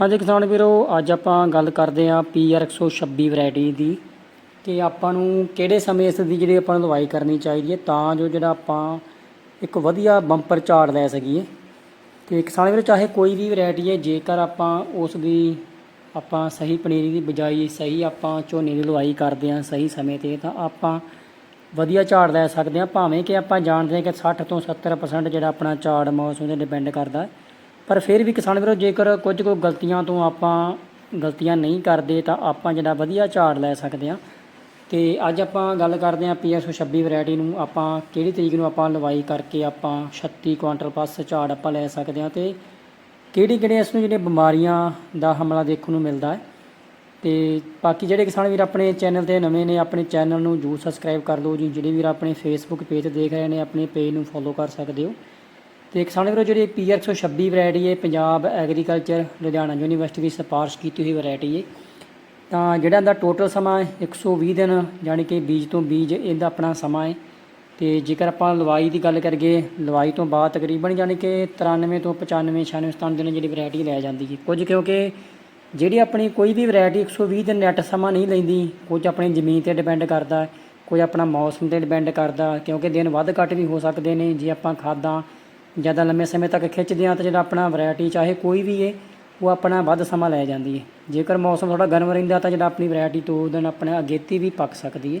ਹਾਂਜੀ ਕਿਸਾਨ ਵੀਰੋ, ਅੱਜ ਆਪਾਂ ਗੱਲ ਕਰਦੇ ਆਂ ਪੀਆਰ 126 ਵੈਰਾਈਟੀ ਦੀ ਕਿ ਆਪਾਂ ਨੂੰ ਕਿਹੜੇ ਸਮੇਂ ਇਸ ਦੀ ਜਿਹੜੀ ਆਪਾਂ ਨੂੰ ਲਵਾਈ ਕਰਨੀ ਚਾਹੀਦੀ ਹੈ, ਤਾਂ ਜੋ ਜਿਹੜਾ ਆਪਾਂ ਇੱਕ ਵਧੀਆ ਬੰਪਰ ਝਾੜ ਲੈ ਸਕੀਏ। ਤੇ ਕਿਸਾਨ ਵੀਰੋ, ਚਾਹੇ ਕੋਈ ਵੀ ਵੈਰਾਈਟੀ ਹੈ, ਜੇਕਰ ਆਪਾਂ ਉਸ ਦੀ ਆਪਾਂ ਸਹੀ ਪਨੀਰੀ ਦੀ ਬਜਾਈ, ਸਹੀ ਆਪਾਂ ਝੋਨੇ ਦੀ ਲਵਾਈ ਕਰਦੇ ਆਂ ਸਹੀ ਸਮੇਂ ਤੇ, ਤਾਂ ਆਪਾਂ ਵਧੀਆ ਝਾੜ ਲੈ ਸਕਦੇ ਹਾਂ, ਭਾਵੇਂ ਕਿ ਆਪਾਂ ਜਾਣਦੇ ਹਾਂ ਕਿ 60 ਤੋਂ 70% ਜਿਹੜਾ ਆਪਣਾ ਝਾੜ ਮੌਸਮ ਤੇ ਡਿਪੈਂਡ ਕਰਦਾ ਹੈ। ਪਰ ਫਿਰ ਵੀ ਕਿਸਾਨ ਵੀਰੋ, ਜੇਕਰ ਕੁਝ ਕੁ ਗਲਤੀਆਂ ਤੋਂ ਆਪਾਂ ਗਲਤੀਆਂ ਨਹੀਂ ਕਰਦੇ, ਤਾਂ ਆਪਾਂ ਜਿਹੜਾ ਵਧੀਆ ਝਾੜ ਲੈ ਸਕਦੇ ਹਾਂ। ਤੇ ਅੱਜ ਆਪਾਂ ਗੱਲ ਕਰਦੇ ਹਾਂ ਪੀਐਸ 126 ਵੈਰਾਈਟੀ ਨੂੰ। ਆਪਾਂ ਕਿਹੜੀ ਤਰੀਕ ਨੂੰ ਆਪਾਂ ਲਵਾਈ ਕਰਕੇ ਆਪਾਂ 36 ਕੁਆਂਟਲ ਪਲੱਸ ਝਾੜ ਆਪਾਂ ਲੈ ਸਕਦੇ ਹਾਂ ਤੇ ਕਿਹੜੀ ਕਿਹੜੇ ਇਸ ਨੂੰ ਜਿਹੜੀਆਂ ਬਿਮਾਰੀਆਂ ਦਾ ਹਮਲਾ ਦੇਖਣ ਨੂੰ ਮਿਲਦਾ ਹੈ। ਤੇ ਬਾਕੀ ਜਿਹੜੇ ਕਿਸਾਨ ਵੀਰ ਆਪਣੇ ਚੈਨਲ ਤੇ ਨਵੇਂ ਨੇ, ਆਪਣੇ ਚੈਨਲ ਨੂੰ ਜਰੂਰ ਸਬਸਕ੍ਰਾਈਬ ਕਰ ਲਓ ਜੀ। ਜਿਹੜੇ ਵੀਰ ਆਪਣੇ ਫੇਸਬੁੱਕ ਪੇਜ ਤੇ ਦੇਖ ਰਹੇ ਨੇ, ਆਪਣੇ ਪੇਜ ਨੂੰ ਫੋਲੋ ਕਰ ਸਕਦੇ ਹੋ। ਤੇ ਕਿਸਾਨ ਵੀਰੋ ਜਿਹੜੀ ਪੀਆਰ 126 ਵੈਰਾਈਟੀ ਹੈ ਪੰਜਾਬ ਐਗਰੀਕਲਚਰ ਲੁਧਿਆਣਾ ਯੂਨੀਵਰਸਿਟੀ ਦੀ ਸਿਫਾਰਿਸ਼ ਕੀਤੀ ਹੋਈ ਵੈਰਾਈਟੀ ਹੈ ਤਾਂ ਜਿਹੜਾ ਇਹਦਾ ਟੋਟਲ ਸਮਾਂ ਹੈ 120 ਦਿਨ ਯਾਨੀ ਕਿ ਬੀਜ ਤੋਂ ਬੀਜ ਇਹਦਾ ਆਪਣਾ ਸਮਾਂ ਹੈ। ਤੇ ਜੇਕਰ ਆਪਾਂ ਲਵਾਈ ਦੀ ਗੱਲ ਕਰੀਏ ਲਵਾਈ ਤੋਂ ਬਾਅਦ ਤਕਰੀਬਨ ਯਾਨੀ ਕਿ 93 ਤੋਂ 95 96 97 ਦਿਨ ਜਿਹੜੀ ਵੈਰਾਈਟੀ ਲੈ ਜਾਂਦੀ ਹੈ। ਕੁਝ ਕਿਉਂਕਿ ਜਿਹੜੀ ਆਪਣੀ ਕੋਈ ਵੀ ਵੈਰਾਈਟੀ 120 ਦਿਨ ਨੈਟ ਸਮਾਂ ਨਹੀਂ ਲੈਂਦੀ ਕੁਝ ਆਪਣੀ ਜ਼ਮੀਨ ਤੇ ਡਿਪੈਂਡ ਕਰਦਾ ਹੈ, ਕੁਝ ਆਪਣਾ ਮੌਸਮ ਤੇ ਡਿਪੈਂਡ ਕਰਦਾ ਕਿਉਂਕਿ ਦਿਨ ਵੱਧ ਘੱਟ ਵੀ ਹੋ ਸਕਦੇ ਨੇ ਜੇ ਆਪਾਂ ਖਾਦਾਂ ਜ਼ਿਆਦਾ ਲੰਮੇ ਸਮੇਂ ਤੱਕ ਖਿੱਚਦੇ ਹਾਂ ਤਾਂ ਜਿਹੜਾ ਆਪਣਾ ਵੈਰਾਈਟੀ ਚਾਹੇ ਕੋਈ ਵੀ ਹੈ ਉਹ ਆਪਣਾ ਵੱਧ ਸਮਾਂ ਲੈ ਜਾਂਦੀ ਹੈ ਜੇਕਰ ਮੌਸਮ ਥੋੜਾ ਗਰਮ ਰਹਿੰਦਾ ਤਾਂ ਜਿਹੜਾ ਆਪਣੀ ਵੈਰਾਈਟੀ ਦੋ ਦਿਨ ਆਪਣੇ ਅਗੇਤੀ ਵੀ ਪੱਕ ਸਕਦੀ ਹੈ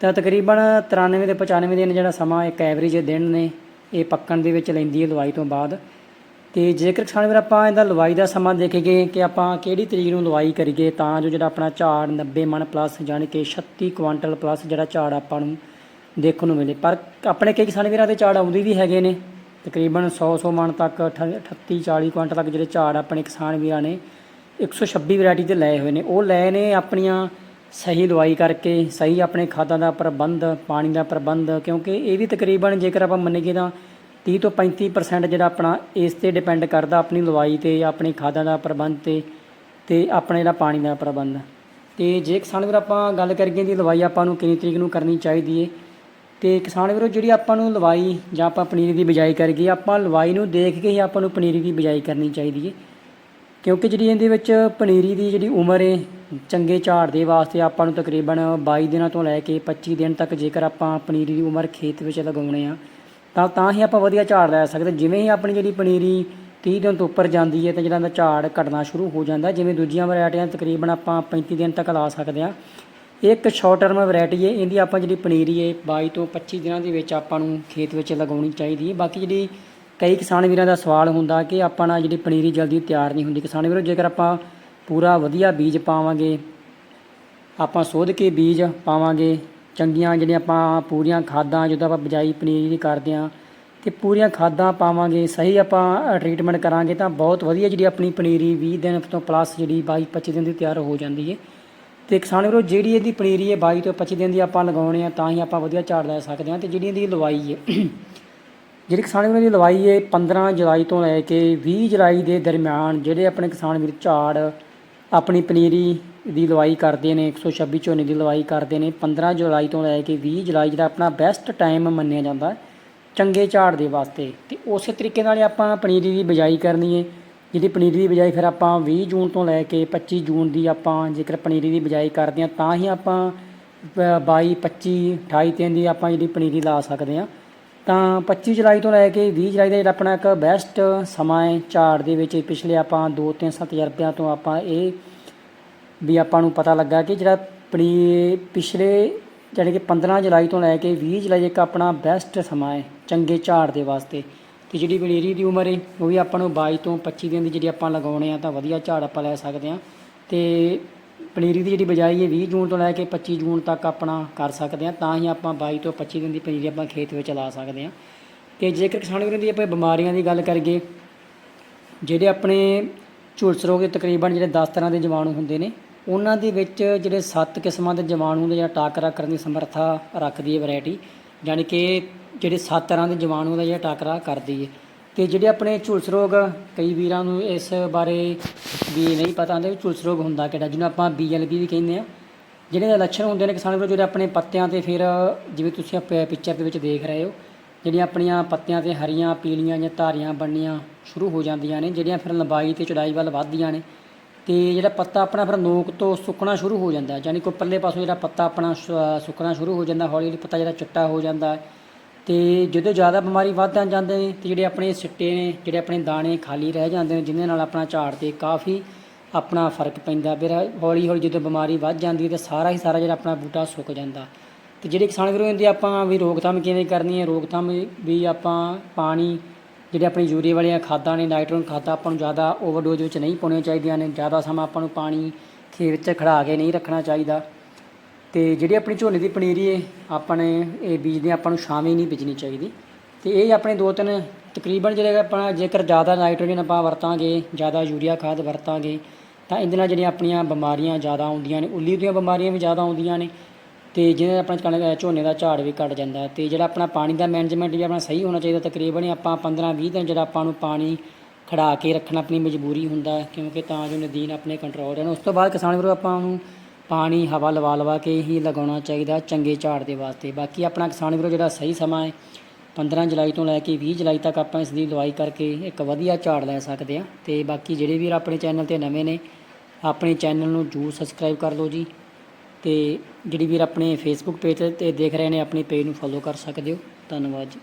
ਤਾਂ ਤਕਰੀਬਨ 93 ਤੇ 95 ਦਿਨ ਜਿਹੜਾ ਸਮਾਂ ਇੱਕ ਐਵਰੇਜ ਦਿਨ ਨੇ, ਇਹ ਪੱਕਣ ਦੇ ਵਿੱਚ ਲੈਂਦੀ ਹੈ ਲਵਾਈ ਤੋਂ ਬਾਅਦ। ਤੇ ਜੇਕਰ ਕਿਸਾਨ ਵੀਰ ਆਪਾਂ ਇਹਦਾ ਲਵਾਈ ਦਾ ਸਮਾਂ ਦੇਖੀਏ ਕਿ ਆਪਾਂ ਕਿਹੜੀ ਤਰੀਕ ਨੂੰ ਲਵਾਈ ਕਰੀਏ, ਤਾਂ ਜੋ ਜਿਹੜਾ ਆਪਣਾ ਝਾੜ 90 ਮਣ ਪਲੱਸ ਜਾਣੀ ਕਿ 36 ਕੁਆਂਟਲ ਪਲੱਸ ਜਿਹੜਾ ਝਾੜ ਆਪਾਂ ਨੂੰ ਦੇਖਣ ਨੂੰ ਮਿਲੇ। ਪਰ ਆਪਣੇ ਕਈ ਕਿਸਾਨ ਵੀਰਾਂ ਦੇ ਝਾੜ ਆਉਂਦੇ ਵੀ ਹੈਗੇ ਨੇ। ਤਕਰੀਬਨ 100 100 ਮਣ ਤੱਕ 38 40 ਕੁਇੰਟਲ ਤੱਕ ਜਿਹੜੇ ਝਾੜ ਆਪਣੇ ਕਿਸਾਨ ਵੀਰਾਂ ਨੇ 126 ਵੈਰਾਈਟੀ ਤੇ ਲਏ ਹੋਏ ਨੇ। ਉਹ ਲਏ ਨੇ ਆਪਣੀਆਂ ਸਹੀ ਦਵਾਈ ਕਰਕੇ, ਸਹੀ ਆਪਣੇ ਖਾਦਾਂ ਦਾ ਪ੍ਰਬੰਧ, ਪਾਣੀ ਦਾ ਪ੍ਰਬੰਧ, ਕਿਉਂਕਿ ਇਹ ਵੀ ਤਕਰੀਬਨ ਜੇਕਰ ਆਪਾਂ ਮੰਨੀਏ ਤਾਂ 30 ਤੋਂ 35% ਜਿਹੜਾ ਆਪਣਾ ਇਸ ਤੇ ਡਿਪੈਂਡ ਕਰਦਾ ਆਪਣੀ ਲਵਾਈ ਤੇ, ਆਪਣੀ ਖਾਦਾਂ ਦਾ ਪ੍ਰਬੰਧ ਤੇ ਤੇ ਆਪਣੇ ਜਿਹੜਾ ਪਾਣੀ ਦਾ ਪ੍ਰਬੰਧ। ਤੇ ਜੇ ਕਿਸਾਨ ਵੀਰ ਆਪਾਂ ਗੱਲ ਕਰੀਏ ਦੀ ਲਵਾਈ ਆਪਾਂ ਨੂੰ ਕਿੰਨੀ ਤਰੀਕ ਨੂੰ ਕਰਨੀ ਚਾਹੀਦੀ ਏ ਤੇ ਕਿਸਾਨ ਵੀਰੋ, ਜਿਹੜੀ ਆਪਾਂ ਨੂੰ ਲਵਾਈ ਜਾਂ ਆਪਾਂ ਪਨੀਰੀ ਦੀ ਬਿਜਾਈ ਕਰੀਏ ਆਪਾਂ ਲਵਾਈ ਨੂੰ ਦੇਖ ਕੇ ਹੀ ਆਪਾਂ ਨੂੰ ਪਨੀਰੀ ਦੀ ਬਿਜਾਈ ਕਰਨੀ ਚਾਹੀਦੀ ਹੈ ਕਿਉਂਕਿ ਜਿਹੜੀ ਇਹਦੇ ਵਿੱਚ ਪਨੀਰੀ ਦੀ ਜਿਹੜੀ ਉਮਰ ਹੈ ਚੰਗੇ ਝਾੜ ਦੇ ਵਾਸਤੇ ਆਪਾਂ ਨੂੰ ਤਕਰੀਬਨ 22 ਦਿਨਾਂ ਤੋਂ ਲੈ ਕੇ 25 ਦਿਨ ਤੱਕ ਜੇਕਰ ਆਪਾਂ ਪਨੀਰੀ ਦੀ ਉਮਰ ਖੇਤ ਵਿੱਚ ਲਗਾਉਣੇ ਆ, ਤਾਂ ਤਾਂ ਹੀ ਆਪਾਂ ਵਧੀਆ ਝਾੜ ਲੈ ਸਕਦੇ। ਜਿਵੇਂ ਹੀ ਆਪਣੀ ਜਿਹੜੀ ਪਨੀਰੀ 30 ਦਿਨ ਤੋਂ ਉੱਪਰ ਜਾਂਦੀ ਹੈ ਤਾਂ ਜਿਹੜਾ ਇਹਦਾ ਝਾੜ ਘਟਣਾ ਸ਼ੁਰੂ ਹੋ ਜਾਂਦਾ। ਜਿਵੇਂ ਦੂਜੀਆਂ ਵੈਰਾਈਟੀਆਂ ਤਕਰੀਬਨ ਆਪਾਂ 35 ਦਿਨ ਤੱਕ ਲਾ ਸਕਦੇ ਆ। ਇੱਕ ਸ਼ਾਰਟ ਟਰਮ ਵੈਰਾਈਟੀ ਹੈ, ਇਹਦੀ ਆਪਾਂ ਜਿਹੜੀ ਪਨੀਰੀ ਹੈ 22 ਤੋਂ 25 ਦਿਨਾਂ ਦੇ ਵਿੱਚ ਆਪਾਂ ਨੂੰ ਖੇਤ ਵਿੱਚ ਲਗਾਉਣੀ ਚਾਹੀਦੀ ਹੈ। ਬਾਕੀ ਜਿਹੜੀ ਕਈ ਕਿਸਾਨ ਵੀਰਾਂ ਦਾ ਸਵਾਲ ਹੁੰਦਾ ਕਿ ਆਪਾਂ ਨਾਲ ਜਿਹੜੀ ਪਨੀਰੀ ਜਲਦੀ ਤਿਆਰ ਨਹੀਂ ਹੁੰਦੀ। ਕਿਸਾਨ ਵੀਰੋ, ਜੇਕਰ ਆਪਾਂ ਪੂਰਾ ਵਧੀਆ ਬੀਜ ਪਾਵਾਂਗੇ, ਆਪਾਂ ਸੋਧ ਕੇ ਬੀਜ ਪਾਵਾਂਗੇ, ਚੰਗੀਆਂ ਜਿਹੜੀਆਂ ਆਪਾਂ ਪੂਰੀਆਂ ਖਾਦਾਂ, ਜਦੋਂ ਆਪਾਂ ਬਜਾਈ ਪਨੀਰੀ ਦੀ ਕਰਦੇ ਆ ਤੇ ਪੂਰੀਆਂ ਖਾਦਾਂ ਪਾਵਾਂਗੇ, ਸਹੀ ਆਪਾਂ ਟ੍ਰੀਟਮੈਂਟ ਕਰਾਂਗੇ, ਤਾਂ ਬਹੁਤ ਵਧੀਆ ਜਿਹੜੀ ਆਪਣੀ ਪਨੀਰੀ 20 ਦਿਨ ਤੋਂ ਪਲੱਸ ਜਿਹੜੀ 22 25 ਦਿਨ ਦੀ ਤਿਆਰ ਹੋ ਜਾਂਦੀ ਹੈ। ਤੇ ਕਿਸਾਨ ਵੀਰੋ, ਜਿਹੜੀ ਇਹਦੀ ਪਨੀਰੀ ਹੈ 22 ਤੋਂ 25 ਦਿਨ ਦੀ ਆਪਾਂ ਲਗਾਉਣੇ ਆ, ਤਾਂ ਹੀ ਆਪਾਂ ਵਧੀਆ ਝਾੜ ਲੈ ਸਕਦੇ ਹਾਂ ਤੇ ਜਿਹੜੀ ਇਹਦੀ ਲਵਾਈ ਹੈ, ਜਿਹੜੀ ਕਿਸਾਨ ਵੀਰਾਂ ਦੀ ਲਵਾਈ ਹੈ 15 ਜੁਲਾਈ ਤੋਂ ਲੈ ਕੇ 20 ਜੁਲਾਈ ਦੇ ਦਰਮਿਆਨ ਜਿਹੜੇ ਆਪਣੇ ਕਿਸਾਨ ਵੀਰ ਝਾੜ ਆਪਣੀ ਪਨੀਰੀ ਦੀ ਲਵਾਈ ਕਰਦੇ ਨੇ 126 ਝੋਨੇ ਦੀ ਲਵਾਈ ਕਰਦੇ ਨੇ 15 ਜੁਲਾਈ ਤੋਂ ਲੈ ਕੇ 20 ਜੁਲਾਈ ਜਿਹੜਾ ਆਪਣਾ ਬੈਸਟ ਟਾਈਮ ਮੰਨਿਆ ਜਾਂਦਾ, ਚੰਗੇ ਝਾੜ ਦੇ ਵਾਸਤੇ ਤੇ ਉਸੇ ਤਰੀਕੇ ਨਾਲ ਆਪਾਂ ਪਨੀਰੀ ਦੀ ਬਿਜਾਈ ਕਰਨੀ ਹੈ। ਜਿਹਦੀ ਪਨੀਰੀ ਦੀ ਬਿਜਾਈ ਫਿਰ ਆਪਾਂ 20 ਜੂਨ ਤੋਂ ਲੈ ਕੇ 25 ਜੂਨ ਦੀ ਆਪਾਂ ਜੇਕਰ ਪਨੀਰੀ ਦੀ ਬਿਜਾਈ ਕਰਦੇ ਹਾਂ, ਤਾਂ ਹੀ ਆਪਾਂ 22 25 28 ਤਿੰਨ ਦੀ ਆਪਾਂ ਜਿਹੜੀ ਪਨੀਰੀ ਲਾ ਸਕਦੇ ਹਾਂ। ਤਾਂ 25 ਜੁਲਾਈ ਤੋਂ ਲੈ ਕੇ 20 ਜੁਲਾਈ ਦਾ ਜਿਹੜਾ ਆਪਣਾ ਇੱਕ ਬੈਸਟ ਸਮਾਂ ਹੈ, ਝਾੜ ਦੇ ਵਿੱਚ ਪਿਛਲੇ ਆਪਾਂ 2-3 ਤਜਰਬਿਆਂ ਤੋਂ ਆਪਾਂ ਇਹ ਵੀ ਆਪਾਂ ਨੂੰ ਪਤਾ ਲੱਗਾ ਕਿ ਜਿਹੜਾ ਪਣੀ ਪਿਛਲੇ ਜਾਣੀ ਕਿ 15 ਜੁਲਾਈ ਤੋਂ ਲੈ ਕੇ 20 ਜੁਲਾਈ ਇੱਕ ਆਪਣਾ ਬੈਸਟ ਸਮਾਂ ਹੈ, ਚੰਗੇ ਝਾੜ ਦੇ ਵਾਸਤੇ। ਤੇ ਜਿਹੜੀ ਪਨੀਰੀ ਦੀ ਉਮਰ ਹੈ ਉਹ ਵੀ ਆਪਾਂ ਨੂੰ 22 ਤੋਂ 25 ਦਿਨ ਦੀ ਜਿਹੜੀ ਆਪਾਂ ਲਗਾਉਣੇ ਆ ਤਾਂ ਵਧੀਆ ਝਾੜ ਆਪਾਂ ਲੈ ਸਕਦੇ ਆ। ਤੇ ਪਨੀਰੀ ਦੀ ਜਿਹੜੀ ਬਜਾਈ ਹੈ 20 ਜੂਨ ਤੋਂ ਲੈ ਕੇ 25 ਜੂਨ ਤੱਕ ਆਪਣਾ ਕਰ ਸਕਦੇ ਆ, ਤਾਂ ਹੀ ਆਪਾਂ 22 ਤੋਂ 25 ਦਿਨ ਦੀ ਪਨੀਰੀ ਆਪਾਂ ਖੇਤ ਵਿੱਚ ਲਾ ਸਕਦੇ ਆ। ਤੇ ਜੇਕਰ ਕਿਸਾਨ ਵੀਰਾਂ ਦੀ ਆਪਾਂ ਬਿਮਾਰੀਆਂ ਦੀ ਗੱਲ ਕਰੀਏ, ਜਿਹੜੇ ਆਪਣੇ ਝੁਲਸ ਰੋਗ ਦੇ ਤਕਰੀਬਨ ਜਿਹੜੇ 10 ਤਰ੍ਹਾਂ ਦੇ ਜੀਵਾਣੂ ਹੁੰਦੇ ਨੇ, ਉਹਨਾਂ ਦੇ ਵਿੱਚ ਜਿਹੜੇ 7 ਕਿਸਮਾਂ ਦੇ ਜੀਵਾਣੂ ਦਾ ਜਿਹੜਾ ਟਾਕਰਾ ਕਰਨ ਦੀ ਸਮਰੱਥਾ ਰੱਖਦੀ ਹੈ ਵੈਰਾਈਟੀ ਯਾਨੀ ਕਿ ਜਿਹੜੇ ਸੱਤ ਤਰ੍ਹਾਂ ਦੇ ਜੀਵਾਣੂ ਦਾ ਜਿਹੜਾ ਟਾਕਰਾ ਕਰਦੀ ਹੈ ਤੇ ਜਿਹੜੇ ਆਪਣੇ ਝੁਲਸ ਰੋਗ, ਕਈ ਵੀਰਾਂ ਨੂੰ ਇਸ ਬਾਰੇ ਵੀ ਨਹੀਂ ਪਤਾ ਹੁੰਦਾ ਵੀ ਝੁਲਸ ਰੋਗ ਹੁੰਦਾ ਕਿਹੜਾ, ਜਿਹਨੂੰ ਆਪਾਂ ਬੀਐਲਬੀ ਵੀ ਕਹਿੰਦੇ ਆ। ਜਿਹੜੇ ਦੇ ਲੱਛਣ ਹੁੰਦੇ ਨੇ ਕਿਸਾਨ ਵੀਰੋ, ਜਿਹੜੇ ਆਪਣੇ ਪੱਤਿਆਂ ਤੇ ਫਿਰ, ਜਿਵੇਂ ਤੁਸੀਂ ਪਿਕਚਰ ਦੇ ਵਿੱਚ ਦੇਖ ਰਹੇ ਹੋ, ਜਿਹੜੀਆਂ ਆਪਣੀਆਂ ਪੱਤਿਆਂ ਤੇ ਹਰੀਆਂ, ਪੀਲੀਆਂ ਜਾਂ ਧਾਰੀਆਂ ਬਣਨੀਆਂ ਸ਼ੁਰੂ ਹੋ ਜਾਂਦੀਆਂ ਨੇ, ਜਿਹੜੀਆਂ ਫਿਰ ਲੰਬਾਈ ਤੇ ਚੌੜਾਈ ਵੱਲ ਵੱਧਦੀਆਂ ਨੇ। ਤੇ ਜਿਹੜਾ ਪੱਤਾ ਆਪਣਾ ਫਿਰ ਨੋਕ ਤੋਂ ਸੁੱਕਣਾ ਸ਼ੁਰੂ ਹੋ ਜਾਂਦਾ, ਯਾਨੀ ਕਿ ਪੱਲੇ ਪਾਸੋਂ ਜਿਹੜਾ ਪੱਤਾ ਆਪਣਾ ਸ- ਸੁੱਕਣਾ ਸ਼ੁਰੂ ਹੋ ਜਾਂਦਾ ਹੌਲੀ ਹੌਲੀ ਪੱਤਾ ਜਿਹੜਾ ਚਿੱਟਾ ਹੋ ਜਾਂਦਾ। ਅਤੇ ਜਦੋਂ ਜ਼ਿਆਦਾ ਬਿਮਾਰੀ ਵੱਧ ਜਾਂਦੇ ਨੇ, ਤੇ ਜਿਹੜੇ ਆਪਣੇ ਸਿੱਟੇ ਨੇ, ਜਿਹੜੇ ਆਪਣੇ ਦਾਣੇ ਖਾਲੀ ਰਹਿ ਜਾਂਦੇ ਨੇ ਜਿਹਦੇ ਨਾਲ ਆਪਣਾ ਝਾੜ ਤੇ ਕਾਫੀ ਆਪਣਾ ਫ਼ਰਕ ਪੈਂਦਾ। ਫਿਰ ਹੌਲੀ ਹੌਲੀ ਜਦੋਂ ਬਿਮਾਰੀ ਵੱਧ ਜਾਂਦੀ ਹੈ, ਤੇ ਸਾਰਾ ਹੀ ਸਾਰਾ ਜਿਹੜਾ ਆਪਣਾ ਬੂਟਾ ਸੁੱਕ ਜਾਂਦਾ। ਅਤੇ ਜਿਹੜੇ ਕਿਸਾਨ ਵੀਰੋ ਹੁੰਦੇ ਆਪਾਂ ਵੀ ਰੋਕਥਾਮ ਕਿਵੇਂ ਕਰਨੀ ਹੈ? ਰੋਕਥਾਮ ਵੀ ਆਪਾਂ ਪਾਣੀ, ਜਿਹੜੇ ਆਪਣੀ ਯੂਰੀਆ ਵਾਲੀਆਂ ਖਾਦਾਂ ਨੇ, ਨਾਈਟ੍ਰੋਜਨ ਖਾਦਾਂ ਆਪਾਂ ਨੂੰ ਜ਼ਿਆਦਾ ਓਵਰਡੋਜ਼ ਵਿੱਚ ਨਹੀਂ ਪਾਉਣੀਆਂ ਚਾਹੀਦੀਆਂ ਨੇ। ਜ਼ਿਆਦਾ ਸਮਾਂ ਆਪਾਂ ਨੂੰ ਪਾਣੀ ਖੇਤ 'ਚ ਖੜਾ ਕੇ ਨਹੀਂ ਰੱਖਣਾ ਚਾਹੀਦਾ। ਤੇ ਜਿਹੜੀ ਆਪਣੀ ਝੋਨੇ ਦੀ ਪਨੀਰੀ ਹੈ ਆਪਣੇ ਇਹ ਬੀਜਦੇ ਆਪਾਂ ਨੂੰ ਛਾਵੇਂ ਨਹੀਂ ਬੀਜਣੀ ਚਾਹੀਦੀ। ਤੇ ਇਹ ਆਪਣੇ ਦੋ ਤਿੰਨ ਤਕਰੀਬਨ ਜਿਹੜੇ ਆਪਣਾ ਜੇਕਰ ਜ਼ਿਆਦਾ ਨਾਈਟ੍ਰੋਜਨ ਆਪਾਂ ਵਰਤਾਂਗੇ, ਜ਼ਿਆਦਾ ਯੂਰੀਆ ਖਾਦ ਵਰਤਾਂਗੇ, ਤਾਂ ਇਹਦੇ ਨਾਲ ਜਿਹੜੀਆਂ ਆਪਣੀਆਂ ਬਿਮਾਰੀਆਂ ਜ਼ਿਆਦਾ ਆਉਂਦੀਆਂ ਨੇ, ਉੱਲੀ ਦੀਆਂ ਬਿਮਾਰੀਆਂ ਵੀ ਜ਼ਿਆਦਾ ਆਉਂਦੀਆਂ ਨੇ, ਤੇ ਜਿਹਦੇ ਨਾਲ ਆਪਣਾ ਕਣਕ ਝੋਨੇ ਦਾ ਝਾੜ ਵੀ ਘਟ ਜਾਂਦਾ। ਤੇ ਜਿਹੜਾ ਆਪਣਾ ਪਾਣੀ ਦਾ ਮੈਨੇਜਮੈਂਟ ਵੀ ਆਪਣਾ ਸਹੀ ਹੋਣਾ ਚਾਹੀਦਾ, ਤਕਰੀਬਨ ਆਪਾਂ 15 20 ਦਿਨ ਜਿਹੜਾ ਆਪਾਂ ਨੂੰ ਪਾਣੀ ਖੜਾ ਕੇ ਰੱਖਣਾ ਆਪਣੀ ਮਜਬੂਰੀ ਹੁੰਦਾ, ਕਿਉਂਕਿ ਤਾਂ ਜੋ ਨਦੀਨ ਆਪਣੇ ਕੰਟਰੋਲ ਰਹਿਣ। ਉਸ ਤੋਂ ਬਾਅਦ ਕਿਸਾਨ ਵੀਰੋ ਆਪਾਂ ਨੂੰ ਪਾਣੀ ਹਵਾ ਲਵਾ ਲਵਾ ਕੇ ਹੀ ਲਗਾਉਣਾ ਚਾਹੀਦਾ ਚੰਗੇ ਝਾੜ ਦੇ ਵਾਸਤੇ। ਬਾਕੀ ਆਪਣਾ ਕਿਸਾਨ ਵੀਰੋ ਜਿਹੜਾ ਸਹੀ ਸਮਾਂ ਹੈ 15 ਜੁਲਾਈ ਤੋਂ ਲੈ ਕੇ 20 ਜੁਲਾਈ ਤੱਕ ਆਪਾਂ ਇਸ ਦੀ ਲਵਾਈ ਕਰਕੇ ਇੱਕ ਵਧੀਆ ਝਾੜ ਲੈ ਸਕਦੇ ਹਾਂ। ਤੇ ਬਾਕੀ ਜਿਹੜੇ ਵੀਰ ਆਪਣੇ ਚੈਨਲ ਤੇ ਨਵੇਂ ਨੇ, ਆਪਣੇ ਚੈਨਲ ਨੂੰ ਜਰੂਰ ਸਬਸਕ੍ਰਾਈਬ ਕਰ ਲਓ ਜੀ। ਤੇ ਜਿਹੜੀ ਵੀਰ ਆਪਣੇ ਫੇਸਬੁੱਕ ਪੇਜ ਤੇ ਦੇਖ ਰਹੇ ਨੇ, ਆਪਣੇ ਪੇਜ ਨੂੰ ਫੋਲੋ ਕਰ ਸਕਦੇ ਹੋ। ਧੰਨਵਾਦ ਜੀ।